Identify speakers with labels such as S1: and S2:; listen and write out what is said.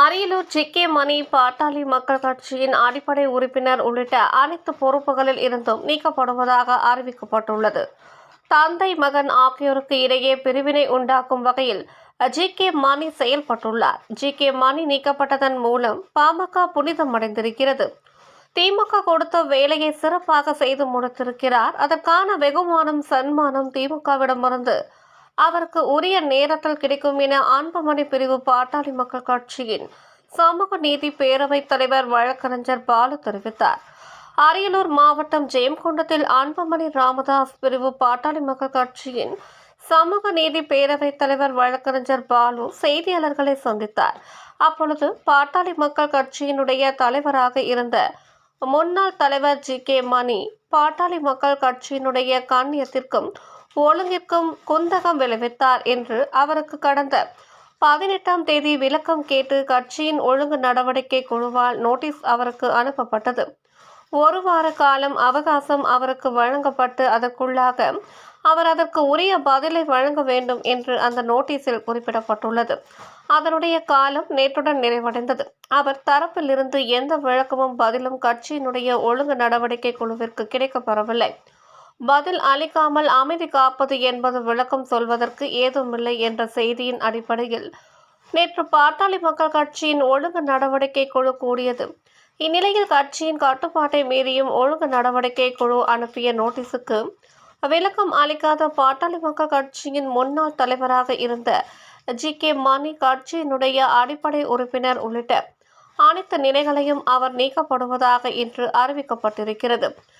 S1: Ariyalur GK மணி பாட்டாளி மக்கள் கட்சியின் அடிப்படை உறுப்பினர் உள்ளிட்ட அனைத்து பொறுப்புகளில் இருந்தும் நீக்கப்படுவதாக அறிவிக்கப்பட்டுள்ளது. தந்தை மகன் ஆகியோருக்கு இடையே பிரிவினை உண்டாக்கும் வகையில் ஜி. கே. மணி செயல்பட்டுள்ளார். ஜி. கே. மணி நீக்கப்பட்டதன் மூலம் பாமக புனிதமடைந்திருக்கிறது. திமுக கொடுத்த வேலையை சிறப்பாக செய்து முடித்திருக்கிறார். அதற்கான வெகுமானம் சன்மானம் திமுகவிடமிருந்து அவருக்கு உரிய நேரத்தில் கிடைக்கும் என அன்புமணி பிரிவு பாட்டாளி மக்கள் கட்சியின் சமூக நீதி பேரவைத் தலைவர் வழக்கறிஞர் பாலு தெரிவித்தார். அரியலூர் மாவட்டம் ஜெயம்கொண்டத்தில் அன்புமணி ராமதாஸ் பிரிவு பாட்டாளி மக்கள் கட்சியின் சமூக நீதி பேரவைத் தலைவர் வழக்கறிஞர் பாலு செய்தியாளர்களை சந்தித்தார். அப்பொழுது பாட்டாளி மக்கள் கட்சியினுடைய தலைவராக இருந்த முன்னாள் தலைவர் ஜி கே மணி பாட்டாளி மக்கள் கட்சியினுடைய கண்ணியத்திற்கும் ஒழுங்கிற்கும் குந்தகம் விளைவித்தார் என்று அவருக்கு கடந்த பதினெட்டாம் தேதி விளக்கம் கேட்டு கட்சியின் ஒழுங்கு நடவடிக்கை குழுவால் நோட்டீஸ் அவருக்கு அனுப்பப்பட்டது. ஒரு வார காலம் அவகாசம் அவருக்கு வழங்கப்பட்டு அதற்குள்ளாக அவர் அதற்கு உரிய பதிலை வழங்க வேண்டும் என்று அந்த நோட்டீஸில் குறிப்பிடப்பட்டுள்ளது. அதனுடைய காலம் நேற்றுடன் நிறைவடைந்தது. அவர் தரப்பிலிருந்து எந்த விளக்கமும் பதிலும் கட்சியினுடைய ஒழுங்கு நடவடிக்கை குழுவிற்கு கிடைக்கப்பெறவில்லை. பதில் அளிக்காமல் அமைதி காப்பது என்பது விளக்கம் சொல்வதற்கு ஏதுமில்லை என்ற செய்தியின் அடிப்படையில் நேற்று பாட்டாளி மக்கள் கட்சியின் ஒழுங்கு நடவடிக்கை குழு கூடியது. இந்நிலையில் கட்சியின் கட்டுப்பாட்டை மீறியும் ஒழுங்கு நடவடிக்கை குழு அனுப்பிய நோட்டீஸுக்கு விளக்கம் அளிக்காத பாட்டாளி மக்கள் கட்சியின் முன்னாள் தலைவராக இருந்த ஜி. கே. மணி கட்சியினுடைய அடிப்படை உறுப்பினர் உள்ளிட்ட அனைத்து நிலைகளையும் அவர் நீக்கப்படுவதாக இன்று அறிவிக்கப்பட்டிருக்கிறது.